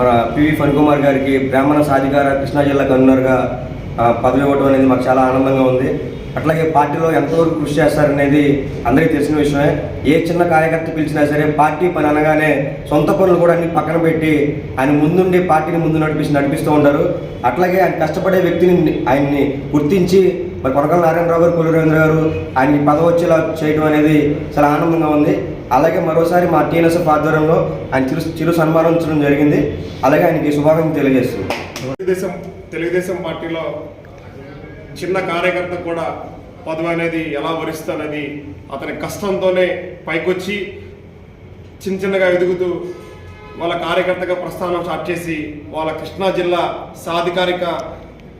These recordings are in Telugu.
మన పివి ఫణికుమార్ గారికి బ్రాహ్మణ సాధికార కృష్ణా జిల్లా కన్వీనర్గా పదవి ఇవ్వడం అనేది మాకు చాలా ఆనందంగా ఉంది. అట్లాగే పార్టీలో ఎంతవరకు కృషి చేస్తారనేది అందరికీ తెలిసిన విషయమే. ఏ చిన్న కార్యకర్త పిలిచినా సరే పార్టీ పని అనగానే సొంత పనులు కూడా అన్ని పక్కన పెట్టి ఆయన ముందుండి పార్టీని ముందు నడిపిస్తూ నడిపిస్తూ ఉంటారు. అట్లాగే ఆయన కష్టపడే వ్యక్తిని ఆయన్ని గుర్తించి మరి కొనకల నారాయణరావు గారు కొల్లు రవీంద్ర గారు ఆయన్ని పదవి వచ్చేలా చేయడం అనేది చాలా ఆనందంగా ఉంది. అలాగే మరోసారి మా టీఎన్ఎస్ఎఫ్ ఆధ్వర్యంలో ఆయన చిరు చిరు సన్మానించడం జరిగింది. అలాగే ఆయనకి శుభాకాంక్షలు తెలియజేస్తుంది తెలుగుదేశం తెలుగుదేశం పార్టీలో చిన్న కార్యకర్త కూడా పదవి అనేది ఎలా వరిస్తుంది అతని కష్టంతోనే పైకొచ్చి చిన్న చిన్నగా ఎదుగుతూ వాళ్ళ కార్యకర్తగా ప్రస్థానం స్టార్ట్ చేసి వాళ్ళ కృష్ణా జిల్లా సాధికారిక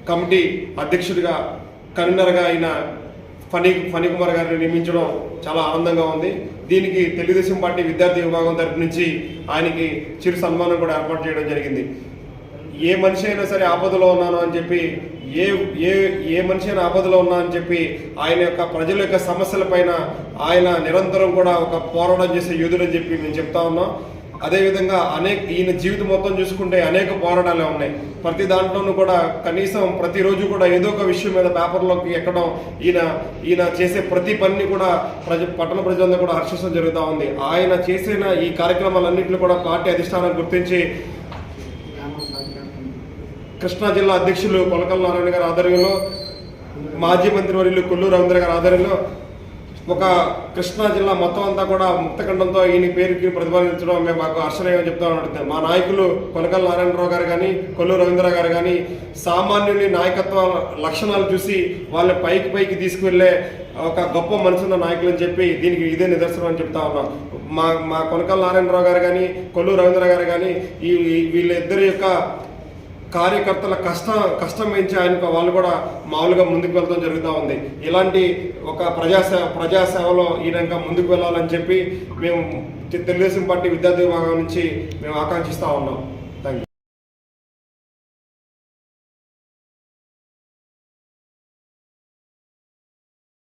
కమిటీ అధ్యక్షుడిగా కన్వీనర్గా అయిన ఫణి ఫణికుమార్ గారిని నియమించడం చాలా ఆనందంగా ఉంది. దీనికి తెలుగుదేశం పార్టీ విద్యార్థి విభాగం తరపు నుంచి ఆయనకి చిరు సన్మానం కూడా ఏర్పాటు చేయడం జరిగింది. ఏ మనిషి అయినా సరే ఆపదలో ఉన్నాను అని చెప్పి ఏ ఏ ఏ మనిషి అయినా ఆపదలో ఉన్నా అని చెప్పి ఆయన యొక్క ప్రజల యొక్క సమస్యల పైన ఆయన నిరంతరం కూడా ఒక పోరాటం చేసే యోధుడని చెప్పి మేము చెప్తా ఉన్నాం. అదేవిధంగా అనేక ఈయన జీవితం మొత్తం చూసుకుంటే అనేక పోరాటాలే ఉన్నాయి. ప్రతి దాంట్లోనూ కూడా కనీసం ప్రతిరోజు కూడా ఏదో ఒక విషయం మీద పేపర్లోకి ఎక్కడం ఈయన ఈయన చేసే ప్రతి పనిని కూడా ప్రజ పట్టణ ప్రజలందరూ కూడా హర్షించడం జరుగుతూ ఉంది. ఆయన చేసిన ఈ కార్యక్రమాలన్నింటినీ కూడా పార్టీ అధిష్టానం గుర్తించి కృష్ణా జిల్లా అధ్యక్షులు పొలకల్ నారాయణ గారి ఆధ్వర్యంలో మాజీ మంత్రివర్యులు కొల్లూరు రవీంద్ర గారి ఆధ్వర్యంలో ఒక కృష్ణా జిల్లా మొత్తం అంతా కూడా ముక్తఖండంతో ఈయన పేరుకి ప్రతిపాదించడం మేము మాకు హర్షణీయం చెప్తా ఉన్నాడు మా నాయకులు కొనకల్ నారాయణరావు గారు కానీ కొల్లు రవీంద్ర గారు కానీ సామాన్యుని నాయకత్వ లక్షణాలు చూసి వాళ్ళని పైకి పైకి తీసుకువెళ్ళే ఒక గొప్ప మనసున్న నాయకులు అని చెప్పి దీనికి ఇదే నిదర్శనం అని చెప్తా ఉన్నాం. మా మా కొనకల్ నారాయణరావు గారు కానీ కొల్లు రవీంద్ర గారు కానీ ఈ- వీళ్ళిద్దరి యొక్క కార్యకర్తల కష్ట కష్టం పెంచి ఆయనకు వాళ్ళు కూడా మామూలుగా ముందుకు వెళ్ళడం జరుగుతూ ఉంది. ఇలాంటి ఒక ప్రజాసేవ ప్రజాసేవలో ఈయనక ముందుకు వెళ్ళాలని చెప్పి మేము తెలుగుదేశం పార్టీ విద్యార్థి విభాగం నుంచి మేము ఆకాంక్షిస్తూ ఉన్నాం.